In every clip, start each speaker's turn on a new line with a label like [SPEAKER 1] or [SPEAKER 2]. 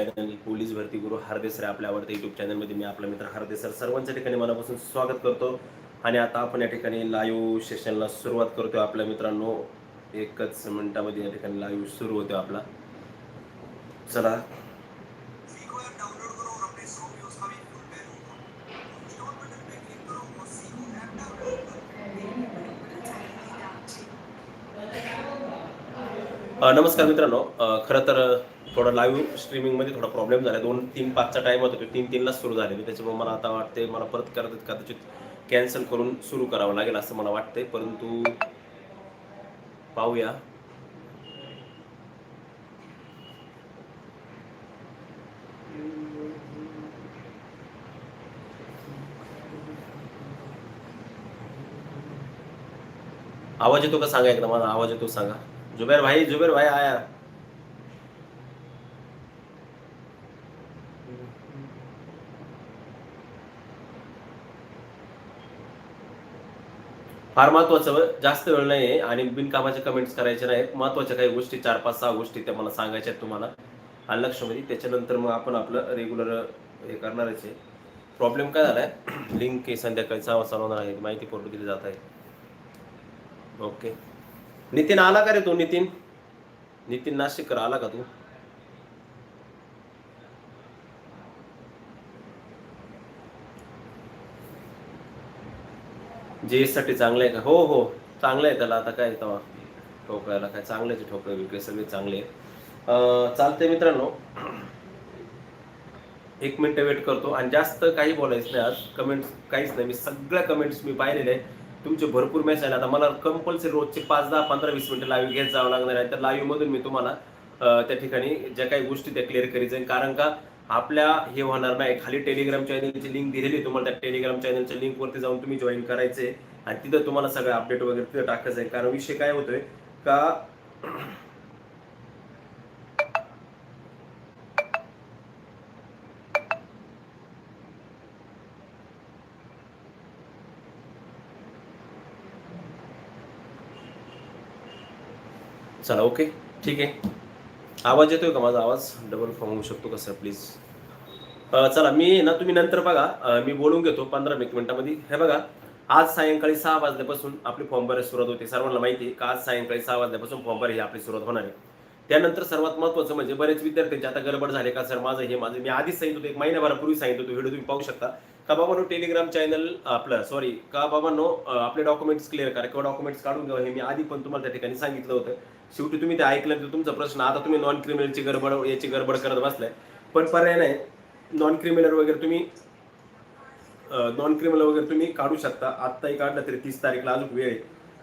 [SPEAKER 1] Channel police भरती गुरु हार्देसर आपल्या आवडत्या युट्यूब चॅनलमध्ये मी आपला मित्र हार्देसर सर्वांच्या ठिकाणी मनापासून स्वागत करतो. आणि आता आपण या ठिकाणी लाईव्ह सेशनला सुरुवात करतोय आपल्या मित्रांनो. एकच मिनिटामध्ये या ठिकाणी लाईव्ह सुरू होतो आपला. चला. नमस्कार मित्रांनो. खरं तर थोडं लाईव्ह स्ट्रीमिंगमध्ये थोडा प्रॉब्लेम झाला. दोन तीन पाचचा टाईम होता तो तीन तीनलाच सुरू झालेली त्याच्यामुळे मला आता वाटते मला परत करत कदाचित कॅन्सल करून सुरू करावं लागेल असं मला वाटतंय. परंतु पाहूया. आवाज येतो का? सांगा एकदा मला आवाज येतो सांगा. जुबेर भाई जुबेर भाई आया. फार महत्वाचं जास्त वेळ नाही आहे आणि बिनकामाचे कमेंट्स करायचे नाहीत. महत्त्वाच्या काही गोष्टी चार पाच सहा गोष्टी त्या मला सांगायच्या आहेत तुम्हाला. आणि लक्षमध्ये त्याच्यानंतर मग आपण आपलं रेग्युलर हे करणारच आहे. प्रॉब्लेम काय झाला आहे लिंक हे संध्याकाळी सहा वाजता होणार आहे. माहिती पोर्ट दिली जात आहे. ओके नितीन आला का रे तू? नितीन? नितीन नाशिककर आला का तू? जेएससाठी चांगलं आहे का? हो हो. चांगलं आहे त्याला. आता काय तेव्हा ठोकरायला काय चांगलं आहे ठोकरे बिकरे सगळे चांगले आहेत. चालते चालतंय मित्रांनो. एक मिनिट वेट करतो. आणि जास्त काही बोलायचं नाही आज. कमेंट्स काहीच नाही. मी सगळ्या कमेंट्स मी पाहिलेले आहे तुमचे भरपूर मेसेज आले. आता मला कंपल्सरी रोजचे पाच दहा पंधरा वीस मिनिटं लाईव्ह घेत जावं लागणार आहे. तर लाईव्हमधून मी तुम्हाला त्या ठिकाणी ज्या काही गोष्टी त्या क्लिअर करीत जाईल कारण का? आपल्या हे होणार नाही खाली टेलिग्राम चॅनलची लिंक दिलेली आहे तुम्हाला. त्या टेलिग्राम चॅनलच्या लिंक वरती जाऊन तुम्ही जॉईन करायचे. आणि तिथं तुम्हाला सगळं अपडेट वगैरे तिथं टाकायचं आहे. कारण विषय काय होतोय का? चला ओके ठीक आहे. आवाज येतोय का माझा? आवाज डबल फॉर्म होऊ शकतो कसं प्लीज चला मी ना तुम्ही नंतर बघा. मी बोलून घेतो पंधरा एक मिनिटामध्ये. हे बघा आज सायंकाळी सहा वाजल्यापासून आपली फॉर्म भरायला सुरुवात होते. सर्वांना माहिती आहे का आज सायंकाळी सहा वाजल्यापासून फॉर्म भरायची आपली सुरुवात होणार आहे. त्यानंतर सर्वात महत्त्वाचं म्हणजे बरेच विद्यार्थ्यांचे आता गडबड झाले का सर माझं हे माझं. मी आधीच सांगितलं एक महिन्याभरापूर्वी सांगितलं होतं व्हिडिओ तुम्ही पाहू शकता. का बाबांनो टेलिग्राम चॅनल आपलं सॉरी का बाबांनो नो आपले डॉक्युमेंट्स क्लिअर करा किंवा डॉक्युमेंट्स काढून घ्या. हे मी आधी पण तुम्हाला त्या ठिकाणी सांगितलं होतं. शेवटी तुम्ही ते ऐकलं तर तुमचा प्रश्न आता तुम्ही नॉन क्रिमिनलची गडबड याची गडबड करत बसलाय. पण पर्याय नाही. नॉन क्रिमिनल वगैरे तुम्ही नॉन क्रिमिनल वगैरे तुम्ही काढू शकता. आत्ताही काढलं तरी तीस तारीखला अजून वेळ आहे.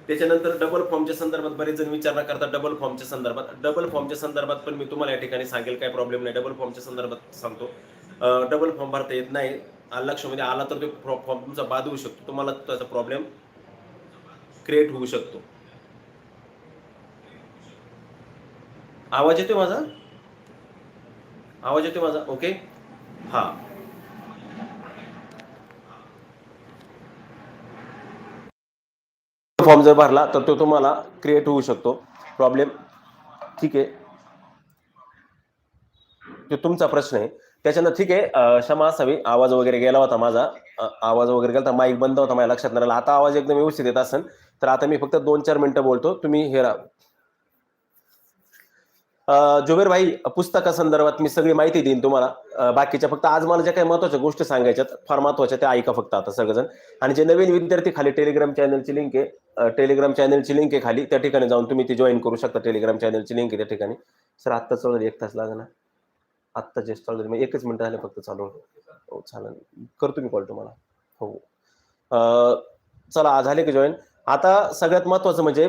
[SPEAKER 1] त्याच्यानंतर डबल फॉर्मच्या संदर्भात बरेच जण विचारणा करतात डबल फॉर्मच्या संदर्भात. डबल फॉर्मच्या संदर्भात पण मी तुम्हाला या ठिकाणी सांगेल काय प्रॉब्लेम नाही. डबल फॉर्मच्या संदर्भात सांगतो. डबल फॉर्म भरता येत नाही. लक्षामध्ये लक्षमध्ये आला तर तो फॉर्म तुमचा बाद होऊ शकतो. तुम्हाला त्याचा प्रॉब्लेम क्रिएट होऊ शकतो. आवाज येतोय माझा? आवाज येतोय माझा? ओके हा. फॉर्म जर भरला तर तो तुम्हाला क्रिएट होऊ शकतो. प्रॉब्लेम ठीक आहे. तो तुमचा प्रश्न आहे त्याच्यानं ठीक आहे क्षमा असावी. आवाज वगैरे गेला होता माझा. आवाज वगैरे गेला होता माईक बंद होता माझ्या लक्षात नाही आता आवाज एकदम व्यवस्थित येत असेल तर आता मी फक्त दोन चार मिनिटं बोलतो. तुम्ही हे रा- जुबेर भाई पुस्तकासंदर्भात मी सगळी माहिती देईन तुम्हाला. बाकीच्या फक्त आज मला ज्या काही महत्त्वाच्या गोष्टी सांगायच्यात फार महत्त्वाच्या त्या ऐका फक्त आता सगळेजण. आणि जे नवीन विद्यार्थी खाली टेलिग्राम चॅनलची लिंक आहे टेलिग्राम चॅनलची लिंक आहे खाली त्या ठिकाणी जाऊन तुम्ही ती जॉईन करू शकता टेलिग्राम चॅनलची लिंक आहे त्या ठिकाणी. सर आत्ता चालू एक तास लागला आत्ता जे चालू मी एकच मिनिट झाले फक्त चालू. हो चालेल. करतो मी कॉल तुम्हाला. हो. चला चला झाले की जॉईन आता सगळ्यात महत्वाचं म्हणजे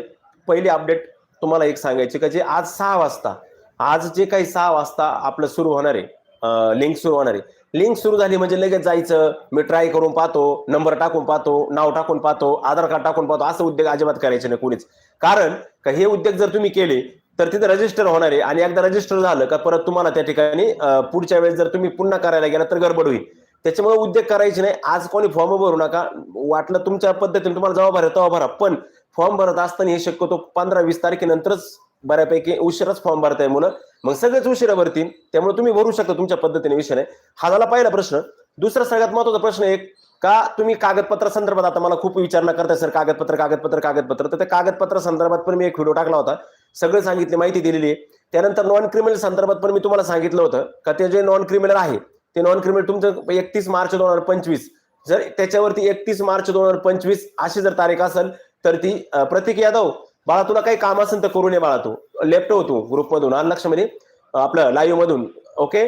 [SPEAKER 1] पहिली अपडेट तुम्हाला एक सांगायची का जे आज सहा वाजता आज जे काही सहा वाजता आपलं सुरू होणार आहे लिंक सुरू होणार आहे. लिंक सुरू झाली म्हणजे लगेच जायचं. मी ट्राय करून पाहतो नंबर टाकून पाहतो नाव टाकून पाहतो आधार कार्ड टाकून पाहतो असं उद्योग अजिबात करायचे नाही कोणीच. कारण का हे उद्योग जर तुम्ही केले तर तिथे रजिस्टर होणार आहे आणि एकदा रजिस्टर झालं का परत तुम्हाला त्या ठिकाणी पुढच्या वेळेस जर तुम्ही पुन्हा करायला गेला तर गडबड होईल. त्याच्यामुळे उद्योग करायचे नाही. आज कोणी फॉर्म भरू नका. वाटलं तुमच्या पद्धतीने तुम्हाला जेव्हा भरा तेव्हा भरा. पण फॉर्म भरत असताना हे शक्यतो पंधरा वीस तारखेनंतरच बऱ्यापैकी उशिराच फॉर्म भरताय मुलं मग सगळेच उशिरा भरतील. त्यामुळे तुम्ही भरू शकता तुमच्या पद्धतीने विषय नाही. हा झाला पहिला प्रश्न. दुसरा सगळ्यात महत्त्वाचा प्रश्न एक का तुम्ही कागदपत्र संदर्भात आता मला खूप विचारणा करताय सर कागदपत्र कागदपत्र कागदपत्र. तर त्या कागदपत्र संदर्भात पण मी एक व्हिडिओ टाकला होता. सगळं सांगितले माहिती दिलेली. आहे त्यानंतर नॉन क्रिमिनल संदर्भात पण मी तुम्हाला सांगितलं होतं का ते जे नॉन क्रिमिनल आहे ते नॉन क्रिमिनल तुमचं एकतीस मार्च दोन हजार पंचवीस. जर त्याच्यावरती एकतीस मार्च दोन हजार पंचवीस अशी जर तारीख असेल तर ती प्रतीक यादव बाळा तुला काही काम असेल तर करू नये बाळा तू. लेफ्ट होतो ग्रुपमधून आणि लक्षामध्ये अं, आपलं लाईव्ह मधून. ओके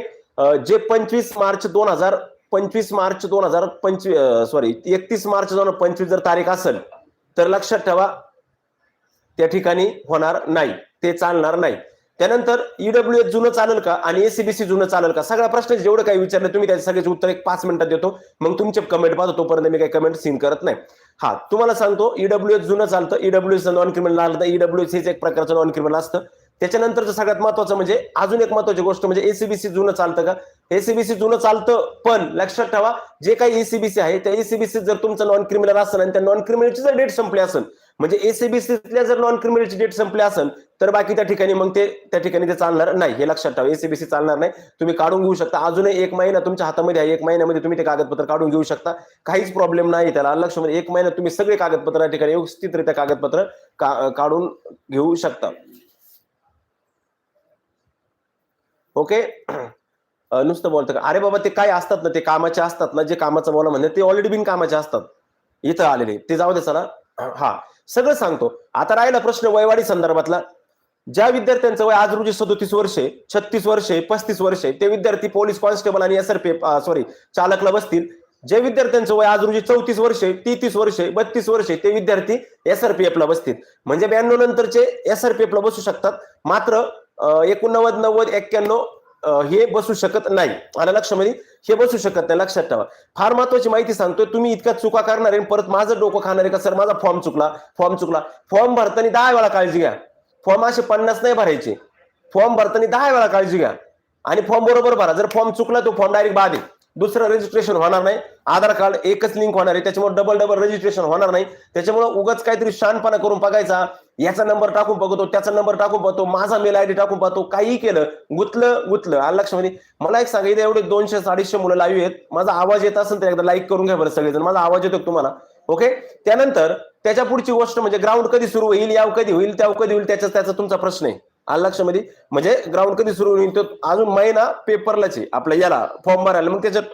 [SPEAKER 1] जे पंचवीस मार्च दोन हजार पंचवीस मार्च दोन हजार पंचवीस सॉरी एकतीस मार्च दोन हजार पंचवीस जर तारीख असेल तर लक्षात ठेवा त्या ठिकाणी होणार नाही. ते चालणार नाही. त्यानंतर ईडब्ल्यू एस जुनं चालेल का आणि एसीबीसी जुनं चालेल का? सगळा प्रश्न जेवढं काही विचारलं तुम्ही त्याचे सगळ्याचे उत्तर एक पाच मिनिटात देतो. मग तुमचे कमेंट पाहतो तोपर्यंत मी काही कमेंट सीन करत नाही. हा तुम्हाला सांगतो ईडब्ल्यू एस जुनं चालतं E W S non criminal आलं ईडब्ल्यू एस एक प्रकारचं नॉन क्रिमिनल असतं. त्याच्यानंतरचं सगळ्यात महत्वाचं म्हणजे अजून एक महत्वाची गोष्ट म्हणजे एसीबीसी जुनं चालतं का? एसीबीसी जुनं चालतं पण लक्षात ठेवा जे काही एसीबीसी आहे त्या एसीबीसी जर तुमचं नॉन क्रिमिनल असेल आणि त्या नॉन क्रिमिनलची जर डेट संपली असेल म्हणजे एसीबीसीतल्या जर नॉन क्रिमिनलची डेट संपली असेल तर बाकी त्या ठिकाणी मग ते त्या ठिकाणी ते चालणार नाही. हे लक्षात ठेवा एसीबीसी चालणार नाही. तुम्ही काढून घेऊ शकता. अजूनही एक महिना तुमच्या हातामध्ये आहे एक महिन्यामध्ये तुम्ही ते कागदपत्र काढून घेऊ शकता. काहीच प्रॉब्लेम नाही त्याला. लक्ष म्हणजे एक महिना तुम्ही सगळे कागदपत्र या ठिकाणी व्यवस्थितरित्या कागदपत्र काढून घेऊ शकता. ओके नुसतं बोलतं का अरे बाबा ते काय असतात ना ते कामाचे असतात ना जे कामाचं बोला म्हणजे ते ऑलरेडी बिन कामाचे असतात. इथं आलेले ते जाऊ दे चला. हा. सगळं सांगतो. आता राहिला प्रश्न वयवाडी संदर्भातला. ज्या विद्यार्थ्यांचं वय आज रोजी सदोतीस वर्षे छत्तीस वर्षे पस्तीस वर्षे ते विद्यार्थी पोलीस कॉन्स्टेबल आणि एसआरपी सॉरी चालकला बसतील. जे विद्यार्थ्यांचं वय आज रोजी चौतीस वर्षे तेहतीस वर्षे बत्तीस वर्षे ते विद्यार्थी एसआरपीएफला बसतील. म्हणजे ब्याण्णव नंतरचे एसआरपीएफला बसू शकतात. मात्र एकोणनव्वद नव्वद एक्क्याण्णव हे बसू शकत नाही. आलं लक्षामध्ये म्हणजे? हे बसू शकत नाही. लक्षात ठेवा. फार महत्वाची माहिती सांगतोय तुम्ही इतक्या चुका करणार आहे परत माझं डोकं खाणार आहे का? सर माझा फॉर्म चुकला फॉर्म चुकला. फॉर्म भरताना दहा वेळा काळजी घ्या. फॉर्म असे पन्नास नाही भरायचे. फॉर्म भरताना दहा वेळा काळजी घ्या. आणि फॉर्म बरोबर भरा. जर फॉर्म चुकला तो फॉर्म डायरेक्ट बाद आहे. दुसरं रजिस्ट्रेशन होणार नाही. आधार कार्ड एकच लिंक होणार आहे. त्याच्यामुळे डबल डबल रजिस्ट्रेशन होणार नाही. त्याच्यामुळे उगाच काहीतरी शानपणा करून बघायचा. याचा नंबर टाकून बघतो त्याचा नंबर टाकून पाहतो माझा मेल आयडी टाकून पाहतो काही केलं गुतलं गुतलं. आलं लक्षामध्ये म्हणजे मला एक सांगायचं एवढे दोनशे अडीचशे मुलं लाईव्ह आहेत. माझा आवाज येत असेल तर एकदा लाईक करून घ्या बरं सगळेजण. माझा आवाज येतो तुम्हाला? ओके त्यानंतर त्याच्या पुढची गोष्ट म्हणजे ग्राउंड कधी सुरू होईल याव कधी होईल त्याव कधी होईल त्याचा त्याचा तुमचा प्रश्न आहे. आलं लक्षामध्ये? म्हणजे ग्राउंड कधी सुरू होईल तो अजून महिना पेपरलाच आहे. आपल्या याला फॉर्म भरायला. मग त्याच्यात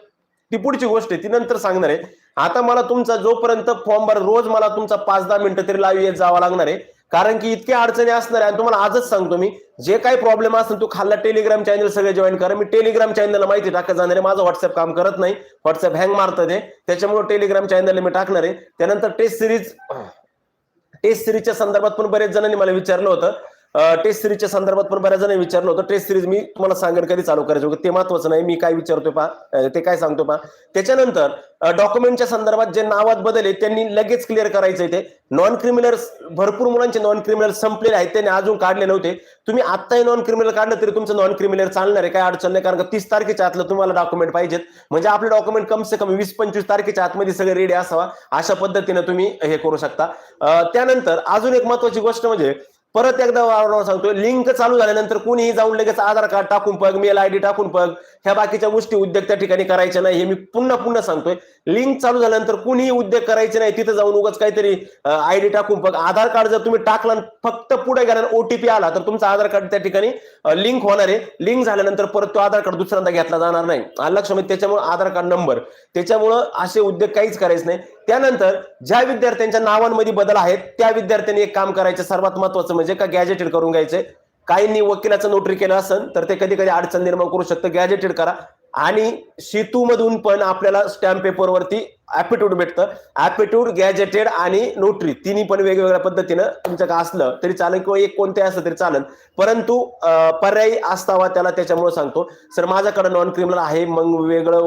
[SPEAKER 1] ती पुढची गोष्ट आहे ती नंतर सांगणार आहे. आता मला तुमचा जोपर्यंत फॉर्म भर रोज मला तुमचा पाच दहा मिनिटं तरी लाईव्ह येत जावं लागणार आहे. कारण की इतक्या अडचणी असणार आहे आणि तुम्हाला आजच सांगतो मी जे काही प्रॉब्लेम असेल तो खाल्ला टेलिग्राम चॅनल सगळे जॉईन करा. मी टेलिग्राम चॅनलला माहिती टाकत जाणार आहे. माझं व्हॉट्सअप काम करत नाही. व्हॉट्सअप हँग मारतं ते. त्याच्यामुळे टेलिग्राम चॅनलला मी टाकणार आहे. त्यानंतर टेस्ट सिरीज टेस्ट सिरीजच्या संदर्भात पण बरेच जणांनी मला विचारलं होतं. टेस्ट सिरीजच्या संदर्भात पण बऱ्याच जणांनी विचारलं होतं. टेस्ट सिरीज मी तुम्हाला सांगेन कधी चालू करायचं होतं. ते महत्वाचं नाही. मी काय विचारतोय पा ते काय सांगतो पा त्याच्यानंतर डॉक्युमेंटच्या संदर्भात जे नावात बदल आहेत त्यांनी लगेच क्लिअर करायचं ते. नॉन क्रिमिनल भरपूर मुलांचे नॉन क्रिमिनल संपलेले आहेत. त्यांनी अजून काढले नव्हते. तुम्ही आत्ताही नॉन क्रिमिनल काढलं तरी तुमचं नॉन क्रिमिनल चालणार आहे. काय अडचण नाही. कारण का तीस तारखेच्या आतलं तुम्हाला डॉक्युमेंट पाहिजेत. म्हणजे आपले डॉक्युमेंट कम से कमी वीस पंचवीस तारखेच्या आतमध्ये सगळे रेडी असावा. अशा पद्धतीने तुम्ही हे करू शकता. त्यानंतर अजून एक महत्वाची गोष्ट म्हणजे परत एकदा वारंवार सांगतोय लिंक चालू झाल्यानंतर कुणीही जाऊन लगेच आधार कार्ड टाकून पग मेल आयडी टाकून पग ह्या बाकीच्या गोष्टी उद्योग त्या ठिकाणी करायच्या नाही हे मी पुन्हा पुन्हा सांगतोय. लिंक चालू झाल्यानंतर कुणीही उद्योग करायचे नाही तिथे जाऊन उगाच काहीतरी आयडी टाकून पग. आधार कार्ड जर तुम्ही टाकला आणि फक्त पुढे गेल्यानं ओटीपी आला तर तुमचा आधार कार्ड त्या ठिकाणी लिंक होणार आहे. लिंक झाल्यानंतर परत तो आधार कार्ड दुसऱ्यांदा घेतला जाणार नाही. आलं लक्षात त्याच्यामुळे आधार कार्ड नंबर. त्याच्यामुळं असे उद्योग काहीच करायचे नाही. त्यानंतर ज्या विद्यार्थ्यांच्या नावांमध्ये बदल आहेत त्या विद्यार्थ्यांनी एक काम करायचं सर्वात महत्वाचं म्हणजे का गॅजेटेड करून घ्यायचे. काहींनी वकिलाचं नोटरी केलं असेल तर ते कधी कधी अडचण निर्माण करू शकतं. गॅजेटेड करा. आणि सेतूमधून पण आपल्याला स्टॅम्प पेपरवरती ऍपिट्यूड भेटतं. ऍपिट्यूड गॅजेटेड आणि नोटरी तिन्ही पण वेगवेगळ्या पद्धतीनं तुमच्याकडे असलं तरी चालेल किंवा एक कोणते असलं तरी चालेल. परंतु पर्यायी असतावा त्याला त्याच्यामुळे सांगतो. सर माझ्याकडे नॉन क्रिमिनल आहे मग वेगळं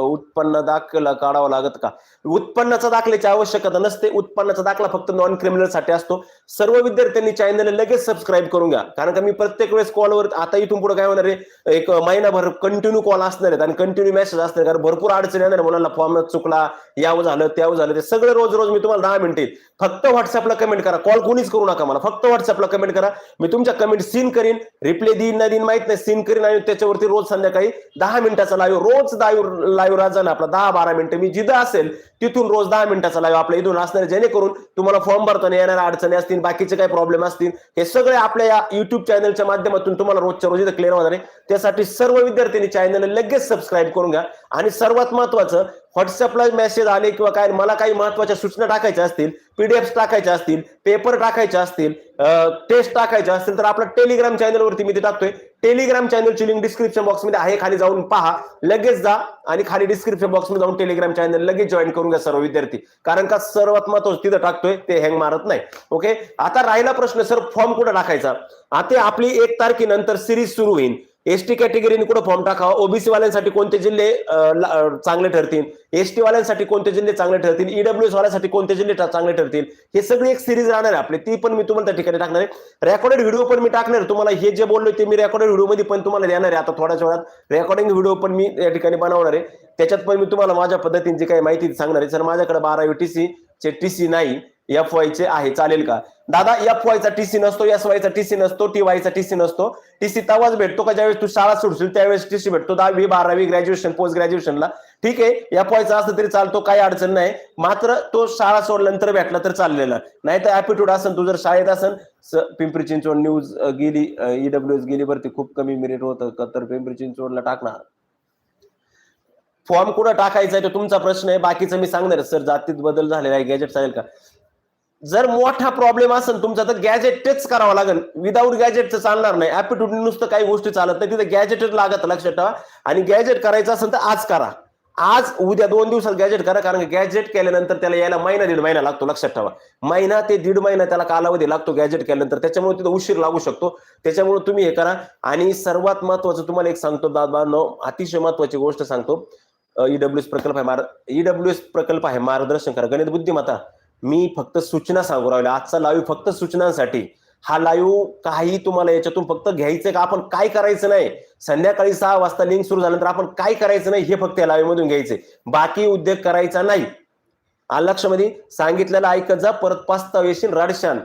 [SPEAKER 1] उत्पन्न दाखला काढावं लागत का? उत्पन्नाचा दाखल्याची आवश्यकता नसते. उत्पन्नाचा दाखला फक्त नॉन क्रिमिनलसाठी असतो. सर्व विद्यार्थ्यांनी चॅनल लगेच सबस्क्राईब करून घ्या. कारण का मी प्रत्येक वेळेस कॉलवर आता इथून पुढे काय होणार आहे? एक महिनाभर कंटिन्यू कॉल असणार आहेत आणि कंटिन्यू मेसेज असणार कारण भरपूर अडचणी येणार मुलांना फॉर्म चुकला यावं झालं त्यावं झालं ते सगळं रोज रोज मी तुम्हाला दहा मिनिटे फक्त व्हॉट्सअपला कमेंट करा. कॉल कोणीच करू नका मला. फक्त व्हॉट्सअपला कमेंट करा. मी तुमच्या कमेंट सीन करीन. रिप्ले देईन ना देईन माहीत नाही. सीन करीन आणि त्याच्यावरती रोज संध्याकाळी दहा मिनिटाचा लाईव्ह रोज लाईव्ह लाईव्ह राजा ना आपला दहा बारा मिनिटं मी जिथं असेल तिथून रोज दहा मिनिटाचा लाईव्ह आपल्या इथून असणार जेणेकरून तुम्हाला फॉर्म भरताना येणाऱ्या अडचणी असतील बाकीचे काही प्रॉब्लेम असतील हे सगळे आपल्या या युट्यूब चॅनलच्या माध्यमातून तुम्हाला रोजच्या रोज इथं क्लिअर होणार आहे. त्यासाठी सर्व विद्यार्थ्यांनी चॅनल लगेच सबस्क्राईब करून घ्या आणि सर्वात महत्वाचं व्हॉट्सअपला मेसेज आले किंवा काय मला काही महत्त्वाच्या सूचना टाकायच्या असतील पीडीएफ टाकायच्या असतील पेपर टाकायचे असतील टेस्ट टाकायचे असतील तर आपलं टेलिग्राम चॅनलवरती मी ते टाकतोय. टेलिग्राम चॅनलची लिंक डिस्क्रिप्शन बॉक्समध्ये आहे खाली जाऊन पहा. लगेच जा आणि खाली डिस्क्रिप्शन बॉक्समध्ये जाऊन टेलिग्राम चॅनल लगेच जॉईन करून घ्या सर्व विद्यार्थी. कारण का सर्वात महत्वाचं तिथं टाकतोय ते हँग मारत नाही. ओके आता राहिला प्रश्न सर फॉर्म कुठं टाकायचा? आता आपली एक तारखेनंतर सिरीज सुरू होईल एसटी कॅटेगरीने कुठं फॉर्म टाकावा? ओबीसी वाल्यांसाठी कोणते जिल्हे चांगले ठरतील? एसटी वाल्यांसाठी कोणते जिल्हे चांगले ठरतील? ईडब्ल्यूएस वाल्यांसाठी कोणते जिल्हे चांगले ठरतील? हे सगळी एक सिरीज राहणार आहे आपली. ती पण मी तुम्हाला त्या ठिकाणी टाकणार आहे. रेकॉर्डेड व्हिडिओ पण मी टाकणार तुम्हाला हे जे बोललो ते मी रेकॉर्डेड व्हिडिओमध्ये पण तुम्हाला देणार आहे. आता थोड्याच वेळात रेकॉर्डिंग व्हिडिओ पण मी या ठिकाणी बनवणार आहे. त्याच्यात पण मी तुम्हाला माझ्या पद्धतीने जी काही माहिती सांगणार आहे. सर माझ्याकडे बारावी टीसी चे टीसी नाही. एफ वायचे आहे. चालेल का? दादा एफ वायचा टीसी नसतो एस वायचा टीसी नसतो टी वायचा टीसी नसतो. टीसी तेव्हाच भेटतो का? ज्यावेळेस तू शाळा सोडशील त्यावेळेस टीसी भेटतो. दहावी बारावी ग्रॅज्युएशन पोस्ट ग्रॅज्युएशनला ठीक आहे एफ वायचा असलं तरी चालतो काही अडचण नाही. मात्र तो शाळा सोडल्यानंतर भेटला तर चाललेला. नाही तर ऍपिट्यूड असेल तू जर शाळेत असेल पिंपरी चिंचवड न्यूज गेली ईडब्ल्यू एस गेली वरती खूप कमी मेरिट होतं तर पिंपरी चिंचवडला टाकणार. फॉर्म कुठं टाकायचा आहे तो तुमचा प्रश्न आहे. बाकीचं मी सांगणार. सर जातीत बदल झालेला आहे. गॅजेट चालेल का? जर मोठा प्रॉब्लेम असेल तुमचा तर गॅजेटच करावं लागेल. विदाऊट गॅजेटचं चालणार नाही. ऍप्टिट्यूड नुसतं काही गोष्टी चालत नाही. तिथे गॅजेटच लागत लक्षात ठेवा. आणि गॅजेट करायचं असेल तर आज करा. आज उद्या दोन दिवसात गॅजेट करा कारण गॅजेट केल्यानंतर त्याला यायला महिना दीड महिना लागतो लक्षात ठेवा. महिना ते दीड महिना त्याला कालावधी लागतो गॅजेट केल्यानंतर. त्याच्यामुळे तिथं उशीर लागू शकतो. त्याच्यामुळे तुम्ही हे करा. आणि सर्वात महत्वाचं तुम्हाला एक सांगतो दादा नो अतिशय महत्वाची गोष्ट सांगतो. ईडब्ल्यू एस प्रकल्प आहे मार ईडब्ल्यू एस प्रकल्प आहे मार्गदर्शन करा. गणित बुद्धिमत्ता. मी फक्त सूचना सांगू राहिलो. आजचा लाईव्ह फक्त सूचनांसाठी. हा लाईव्ह काही तुम्हाला याच्यातून फक्त घ्यायचं का? आपण काय करायचं नाही? संध्याकाळी सहा वाजता लिंक सुरू झाल्यानंतर आपण काय करायचं नाही हे फक्त या लाईव्ह मधून घ्यायचे बाकी उद्योग करायचा नाही. आ लक्षमध्ये सांगितलेलं ऐकत जा. परत पाचता येशील राडशान.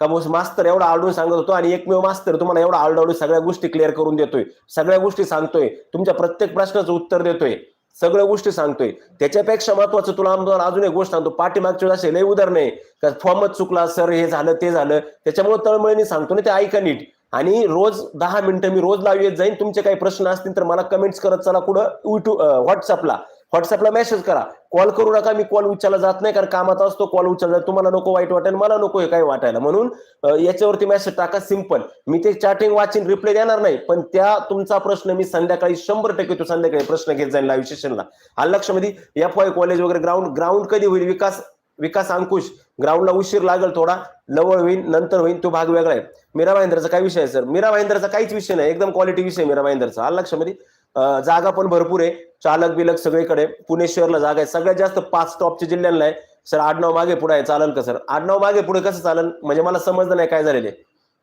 [SPEAKER 1] का मास्तर एवढा आरडून सांगत होतो आणि एकमेव मास्तर तुम्हाला एवढा आरडावडून सगळ्या गोष्टी क्लिअर करून देतोय. सगळ्या गोष्टी सांगतोय. तुमच्या प्रत्येक प्रश्नाचं उत्तर देतोय. सगळ्या गोष्टी सांगतोय. त्याच्यापेक्षा महत्वाचं तुला आमदार अजून एक गोष्ट सांगतो. पाठीमागच्या असे लय उदाहरण आहे. का फॉर्मच चुकला सर हे झालं ते झालं. त्याच्यामुळे तळमळीने सांगतो ना ते ऐका नीट. आणि रोज दहा मिनिटं मी रोज लावू येत जाईन. तुमचे काही प्रश्न असतील तर मला कमेंट्स करत चला कुठं युट्यूब व्हॉट्सअपला व्हॉट्सअपला मेसेज करा. कॉल करू नका मी कॉल उचलला जात नाही कारण कामात असतो कॉल उचलला तुम्हाला नको वाईट वाटेल मला नको हे काही वाटायला. म्हणून याच्यावरती मेसेज टाका सिंपल मी ते चॅटिंग वाचिन रिप्लाय देणार नाही पण त्या तुमचा प्रश्न मी संध्याकाळी शंभर टक्के तो संध्याकाळी प्रश्न घेत जाईल लाईव्ह सेशनला हा लक्षामध्ये एफ वाय कॉलेज वगैरे ग्राउंड ग्राउंड कधी होईल? विकास विकास अंकुश ग्राउंडला उशीर लागेल थोडा लवळ होईल नंतर होईल तो भाग वेगळा आहे. मीरा महेंद्रचा काय विषय आहे सर मीरा महेंद्रचा काहीच विषय नाही एकदम क्वालिटी विषय मीरा महेंद्रचा. हा लक्षामध्ये जागा पण भरपूर आहे. चालक बिलक सगळीकडे. पुणे शहरला जागा आहे. सगळ्यात जास्त पाच टॉपच्या जिल्ह्यांना आहे. सर आडनाव मागे पुढे आहे. चालेल का सर? आडनाव मागे पुढे कसं चालेल? म्हणजे मला समजलं नाही काय झालेले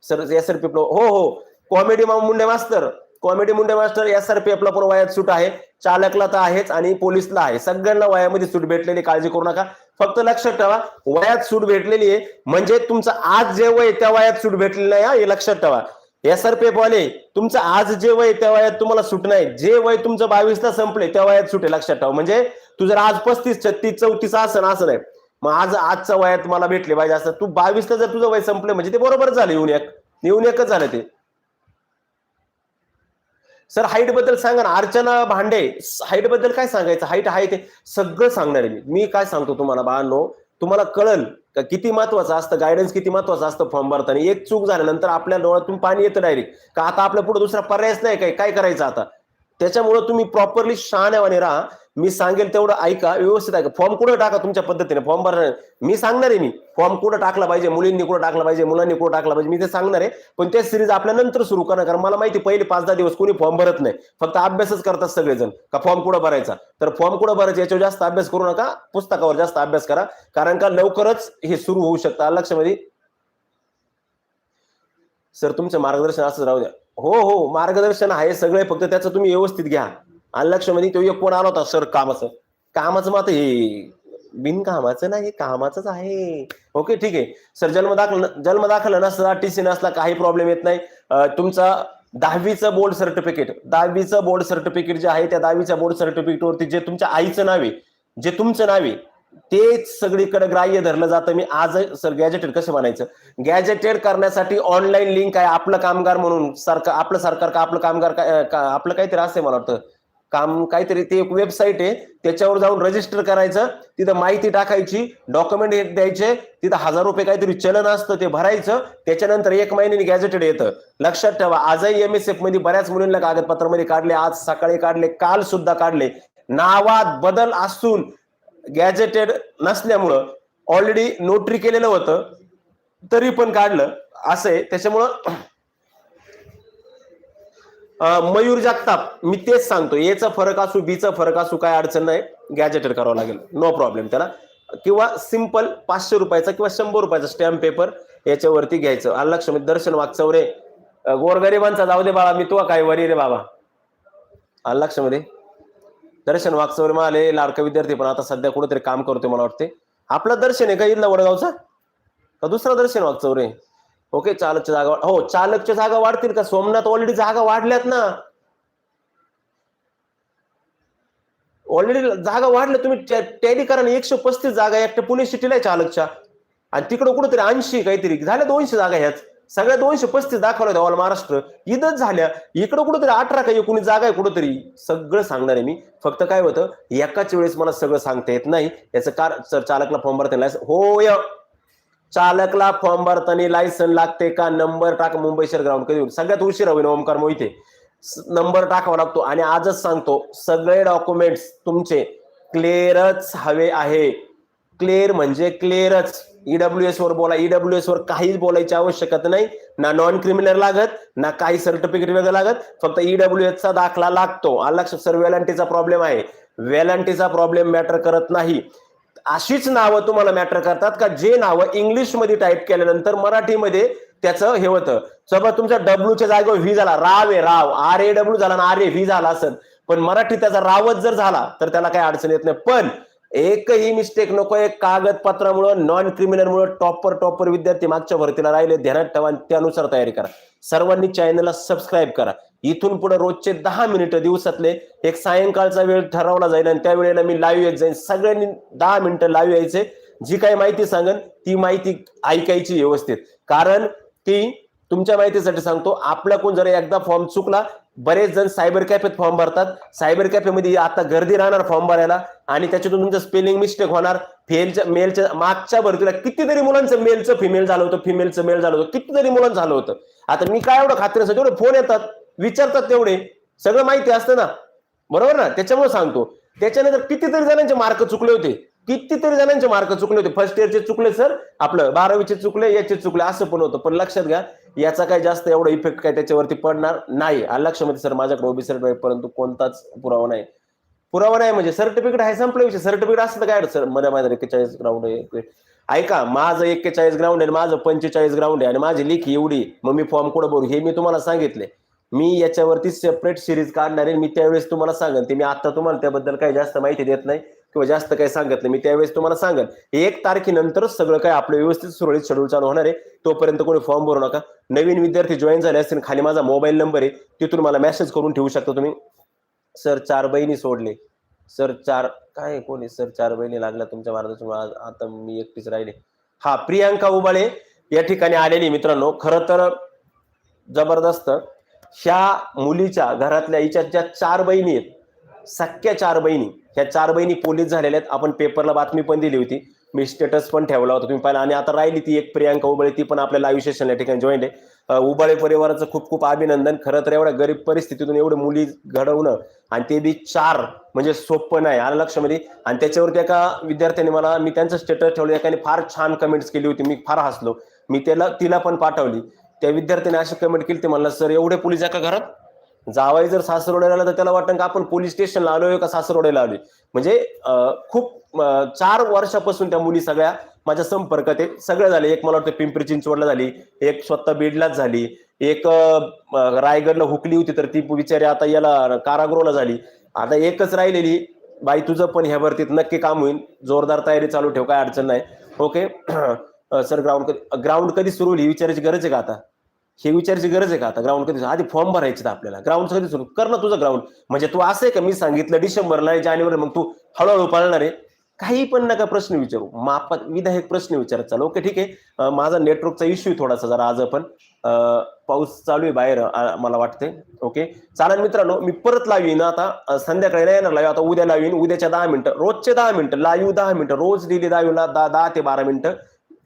[SPEAKER 1] सर एस आर पी हो हो. कॉमेडी मुंडे मास्तर. Comedy Munde master S R P एफला पण वयात सूट आहे. चालकला तर आहेच आणि पोलिसला आहे. सगळ्यांना वयामध्ये सूट भेटलेली काळजी करू नका. फक्त लक्षात ठेवा वयात सूट भेटलेली आहे. म्हणजे तुमचं आज जे वय त्या वयात सूट भेटलेली नाही हे लक्षात ठेवा. एस आर वाले तुमचं आज जे वय त्या वयात तुम्हाला सुटणं नाही जे वय तुमचं बावीसला संपले त्या वयात सुटे लक्षात ठेवा. म्हणजे तू जर आज पस्तीस छत्तीस चौतीस असं असं नाही. मग आज आजच्या वयात मला भेटले पाहिजे असं. तू बावीसला जर तुझं वय संपलं म्हणजे ते बरोबर झालं येऊन एक. येऊन एकच झालं ते. सर हाईटबद्दल सांगा ना. अर्चना भांडे हाईटबद्दल काय सांगायचं? हाईट आहे ते सगळं सांगणार आहे मी. मी काय सांगतो तुम्हाला बाळांनो? तुम्हाला कळल का किती महत्वाचं असतं? गायडन्स किती महत्वाचं असतं फॉर्म भरताना? एक चूक झाल्यानंतर आपल्या डोळ्यातून पाणी येतं डायरेक्ट का आता आपल्या पुढे दुसरा पर्यायच नाही? काय काय करायचं आता? त्याच्यामुळे तुम्ही प्रॉपरली शहाण्यावाने राहा. मी सांगेल तेवढं ऐका व्यवस्थित ऐका. फॉर्म कुठं टाका तुमच्या पद्धतीने? फॉर्म भरणार मी सांगणार आहे मी. फॉर्म कुठं टाकला पाहिजे? मुलींनी कुठं टाकला पाहिजे? मुलांनी कुठं टाकला पाहिजे? मी ते सांगणार आहे. पण त्या सिरीज आपल्या नंतर सुरू करणार कारण मला माहिती पहिले पाच दहा दिवस कोणी फॉर्म भरत नाही. फक्त अभ्यासच करतात सगळेजण का फॉर्म कुठं भरायचा? तर फॉर्म कुठं भरायचा याच्यावर जास्त अभ्यास करू नका. पुस्तकावर जास्त अभ्यास करा. कारण का लवकरच हे सुरू होऊ शकतं. लक्षामध्ये सर तुमचं मार्गदर्शन असंच राहू द्या. हो हो मार्गदर्शन आहे सगळे. फक्त त्याचं तुम्ही व्यवस्थित घ्या. आणि लक्षामध्ये म्हणजे तो एक कोण आला होता सर कामाचं. कामाचं मात हे बिनकामाचं नाही कामाचंच आहे. ओके ठीक आहे. सर जन्म दाखल जन्म दाखल नसला टी सी नसला काही प्रॉब्लेम येत नाही. तुमचा दहावीचं बोर्ड सर्टिफिकेट दहावीचं बोर्ड सर्टिफिकेट जे आहे त्या दहावीच्या बोर्ड सर्टिफिकेटवरती जे तुमच्या आईचं नाव आहे जे तुमचं नाव आहे तेच सगळीकडे ग्राह्य धरलं जातं. मी आज सर गॅजेटेड कसं म्हणायचं गॅजेटेड करण्यासाठी ऑनलाईन लिंक आहे आपलं कामगार म्हणून सरकार आपलं सरकार का आपलं कामगार काय का- आपलं काहीतरी असं मला वाटतं. काम काहीतरी ते एक वेबसाईट आहे त्याच्यावर जाऊन रजिस्टर करायचं तिथं माहिती टाकायची डॉक्युमेंट द्यायचे तिथं हजार रुपये काहीतरी चलन असतं ते भरायचं त्याच्यानंतर एक महिन्याने गॅजेटेड येतं. लक्षात ठेवा आजही एम एस एफमध्ये बऱ्याच मुलींना कागदपत्रामध्ये काढले आज सकाळी काढले काल सुद्धा काढले. नावात बदल असून गॅजेटेड नसल्यामुळं ऑलरेडी नोटरी केलेलं होतं तरी पण काढलं असं आहे. त्याच्यामुळं मयूर जगताप मी तेच सांगतो एचा फरक असू बीचा फरक असू काय अडचण नाही. गॅजेटेड करावं लागेल. नो प्रॉब्लेम त्याला. किंवा सिंपल पाचशे रुपयाचा किंवा शंभर रुपयाचा स्टॅम्प पेपर याच्यावरती घ्यायचं. आलं लक्ष्मी म्हणजे दर्शन वागचौरे रे. गोरगरिबांचा जाऊ दे बाळा मी तुवा काय वरी रे बाबा. आलं लक्षामध्ये दर्शन वागचौरे माले लाडका विद्यार्थी पण आता सध्या कुठेतरी काम करतोय मला वाटते आपलं दर्शन आहे का इथला वडगावचा? का दुसरा दर्शन वागचौरे ओके चालकच्या जागा हो चालकच्या जागा वाढतील का? सोमनाथ ऑलरेडी जागा वाढल्यात ना. ऑलरेडी जागा वाढल्या तुम्ही टॅली करा ना एकशे पस्तीस जागा एकट्या पुणे सिटीला आहे चालकच्या. आणि तिकडं कुठंतरी ऐंशी काहीतरी. झाल्या दोनशे जागा ह्याच सगळ्या दोनशे पस्तीस दाखवल्या ऑल महाराष्ट्र. इथंच झाल्या. इकडं कुठंतरी अठरा काही एकोणीस जागा आहे कुठंतरी. सगळं सांगणार आहे मी. फक्त काय होतं एकाच वेळेस मला सगळं सांगता येत नाही. याचं कार सर चालकला फॉर्म भरता हो होय चालकला फॉर्म भरताना लायसन लागते का? नंबर टाक मुंबई शहर ग्राउंड कधी सगळ्यात उशीर होईल ओमकार मोहिते नंबर टाकावा लागतो. आणि आजच सांगतो सगळे डॉक्युमेंट्स तुमचे क्लिअरच हवे आहे. क्लिअर म्हणजे क्लिअरच ईडब्ल्यू एस वर बोला ईडब्ल्यू एस वर काहीच बोलायची आवश्यकता नाही. ना नॉन क्रिमिनल लागत ना काही सर्टिफिकेट वगैरे लागत. फक्त ईडब्ल्यू एस चा दाखला लागतो. अलक्ष लक्षात? सर वेलांटीचा प्रॉब्लेम आहे. वेलांटीचा प्रॉब्लेम मॅटर करत नाही. अशीच नावं तुम्हाला मॅटर करतात का? जे नावं इंग्लिशमध्ये टाईप केल्यानंतर मराठीमध्ये त्याचं हे होतं. समजा तुमच्या डब्ल्यूच्या जागेवर व्ही झाला. राव आहे राव. आर ए डब्ल्यू झाला ना आर ए व्ही झाला असं पण मराठी त्याचा रावच जर झाला तर त्याला काही अडचण येत नाही. पण एकही मिस्टेक नको एक कागदपत्रामुळं नॉन क्रिमिनलमुळं टॉपर टॉपर विद्यार्थी मागच्या भरतीला राहिले. ध्यानात ठेवा त्यानुसार तयारी करा. सर्वांनी चॅनलला सबस्क्राईब करा. इथून पुढे रोजचे दहा मिनिटं दिवसातले एक सायंकाळचा वेळ ठरवला जाईल आणि त्या वेळेला मी लाईव्ह येत जाईन. सगळ्यांनी दहा मिनिटं लाईव्ह यायचे. जी काही माहिती सांगेन ती माहिती ऐकायची व्यवस्थित. कारण ती तुमच्या माहितीसाठी सांगतो आपल्याकडून जर एकदा फॉर्म चुकला बरेच जण सायबर कॅफेत फॉर्म भरतात. सायबर कॅफेमध्ये आता गर्दी राहणार फॉर्म भरायला आणि त्याच्यातून तुमचं स्पेलिंग मिस्टेक होणार. फेलच्या मेलच्या मागच्या भरतीला कितीतरी मुलांचं मेलचं फिमेल झालं होतं फिमेलचं मेल झालं होतं कितीतरी मुलांचं झालं होतं. आता मी काय एवढं खात्री तेवढे फोन येतात. विचारतात तेवढे. सगळं माहिती असतं ना. बरोबर ना? त्याच्यामुळे सांगतो. त्याच्यानंतर कितीतरी जणांचे मार्क चुकले होते. कितीतरी जणांचे मार्क चुकले होते. फर्स्ट इयरचे चुकले सर आपलं बारावीचे चुकले याचे चुकले असं पण होतं. पण लक्षात घ्या याचा काही जास्त एवढा इफेक्ट काय त्याच्यावरती पडणार नाही. लक्षामध्ये सर माझ्याकडे ओबी सर्टिफिकेट परंतु कोणताच पुरावा नाही. पुरावा नाही म्हणजे सर्टिफिकेट आहे संपला विषय. सर्टिफिकेट असतं तर काय सरमध्ये माझं एक्केचाळीस ग्राउंड आहे. ऐका माझं एक्केचाळीस ग्राउंड आहे माझं पंचेचाळीस ग्राउंड आहे. आणि माझी लेखी एवढी. मग मी फॉर्म कुठं भरू? हे मी तुम्हाला सांगितले मी याच्यावरती सेपरेट सिरीज काढणार आहे. मी त्यावेळेस तुम्हाला सांगेन. ते मी आता तुम्हाला त्याबद्दल काही जास्त माहिती देत नाही किंवा जास्त काही सांगत नाही. मी त्यावेळेस तुम्हाला सांगेन. एक तारखेनंतरच सगळं काय आपलं व्यवस्थित सुरळीत शेड्यूल चालू होणार आहे. तोपर्यंत कोणी फॉर्म भरू नका. नवीन विद्यार्थी जॉईन झाले असतील खाली माझा मोबाईल नंबर आहे. तिथून मला मेसेज करून ठेवू शकता तुम्ही. सर चार बहिणी सोडले. सर चार काय कोणी? सर चार बहिणी लागल्या तुमच्या मार्गदर्शन आता मी एकटीच राहिले. हा प्रियांका उबाळे या ठिकाणी आलेली मित्रांनो. खरं तर जबरदस्त. ह्या मुलीच्या घरातल्या हिच्या ज्या चार बहिणी आहेत सख्या चार बहिणी ह्या चार बहिणी पोलीस झालेल्या आहेत. आपण पेपरला बातमी पण दिली होती. मी स्टेटस पण ठेवला होता. तुम्ही पाहिला आणि आता राहिली ती एक प्रियांका उबळे. ती पण आपल्या लाईव्ह सेशन या ठिकाणी जॉईंट आहे. उबळे उबाळे परिवाराचं खूप खूप अभिनंदन. खरं तर एवढ्या गरीब परिस्थितीतून एवढं मुली घडवणं आणि ते बी चार म्हणजे सोपं नाही. आलं लक्षामध्ये आणि त्याच्यावरती एका विद्यार्थ्याने मला मी त्यांचं स्टेटस ठेवलं. एकाने फार छान कमेंट्स केली होती. मी फार हसलो. मी त्याला तिला पण पाठवली. त्या विद्यार्थ्याने अशी कमेंट केली ते म्हणला सर एवढे पोलीस एका घरात? जावाई जर सासरवड्याला आला तर त्याला वाटतं का आपण पोलीस स्टेशनला आलोय का सासरवड्याला आलोय? म्हणजे खूप चार वर्षापासून त्या मुली सगळ्या माझ्या संपर्कात आहेत. सगळं झाले. एक मला वाटतं पिंपरी चिंचवडला झाली एक स्वतः बीडलाच झाली एक रायगडला हुकली होती तर ती बिचारी आता याला कारागृहला झाली. आता एकच राहिलेली बाई तुझं पण ह्या भरतीत नक्की काम होईल. जोरदार तयारी चालू ठेव काय अडचण नाही. ओके सर ग्राउंड ग्राउंड कधी सुरू होईल ही विचारायची गरज आहे का आता? हे विचारायची गरज आहे का? आता ग्राउंड कधी आधी फॉर्म भरायचे आपल्याला. ग्राउंड कधी सुरू? कर ना तुझं ग्राउंड म्हणजे तू असं आहे का? मी सांगितलं डिसेंबरला आहे, जानेवारी मग तू हळूहळू पाळणार आहे. काही पण नका प्रश्न विचारू. मापात विधायक प्रश्न विचारत चालू. ओके ठीक आहे. माझा नेटवर्कचा इश्यू थोडासा जरा आज पण. पाऊस चालू आहे बाहेर मला वाटते ओके? चालेल मित्रांनो मी परत लावीन आता. संध्याकाळी नाही येणार लाईव्ह आता उद्या लावीन उद्याच्या दहा मिनिटं. रोजचे दहा मिनिटं. लाईव्ह दहा मिनिटं. रोज दिली लाईव्हला दहा दहा ते बारा मिनिटं.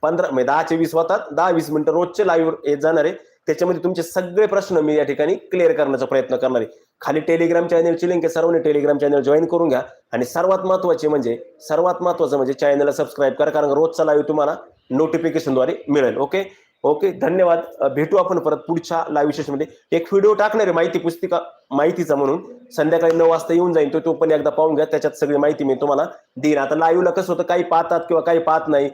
[SPEAKER 1] पंधरा म्हणजे दहाचे वीस होतात. दहा वीस मिनिटं रोजचे लाईव्ह येत जाणार आहे. त्याच्यामध्ये तुमचे सगळे प्रश्न मी या ठिकाणी क्लिअर करण्याचा प्रयत्न करणार आहे. खाली टेलिग्राम चॅनलची लिंक आहे सर्वांनी टेलिग्राम चॅनल जॉईन करून घ्या. आणि सर्वात महत्त्वाचे म्हणजे सर्वात महत्वाचं म्हणजे चॅनलला सबस्क्राईब करा कारण रोजचा लाईव्ह तुम्हाला नोटिफिकेशनद्वारे मिळेल ओके ओके धन्यवाद. भेटू आपण परत पुढच्या लाईव्ह सेशनमध्ये एक व्हिडिओ टाकणार आहे माहिती पुस्तिका माहितीचा म्हणून. संध्याकाळी नऊ वाजता येऊन जाईल तो तो पण एकदा पाहून घ्या त्याच्यात सगळी माहिती मी तुम्हाला देईन. आता लाईव्हला कसं होतं काही पाहतात किंवा काही पाहत नाही.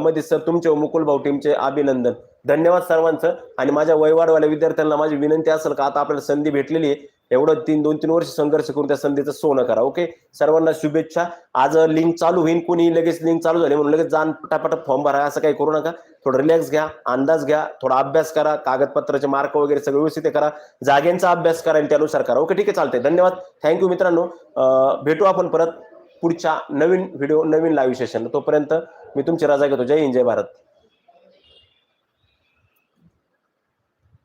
[SPEAKER 1] मध्ये सर तुमचे मुकुल भाऊ टीमचे अभिनंदन. धन्यवाद सर्वांचं. आणि माझ्या वयवाडवाल्या विद्यार्थ्यांना माझी विनंती असेल का आता आपल्याला संधी भेटलेली आहे. एवढं तीन दोन तीन वर्ष संघर्ष करून त्या संधीचं सोनं करा ओके सर्वांना शुभेच्छा. आज लिंक चालू होईल कोणी लगेच लिंक चालू झाली म्हणून लगेच जाण पटापट फॉर्म भरा असं काही करू नका. थोडं रिलॅक्स घ्या अंदाज घ्या थोडा अभ्यास करा कागदपत्राचे मार्क वगैरे सगळं व्यवस्थित करा जागेंचा अभ्यास करा आणि त्यानुसार करा. ओके ठीक आहे चालतंय. धन्यवाद. थँक्यू मित्रांनो. भेटू आपण परत पुढच्या नवीन व्हिडिओ नवीन लाईव्ह सेशन तोपर्यंत मी तुमची रजा घेतो. जय हिंद जय भारत.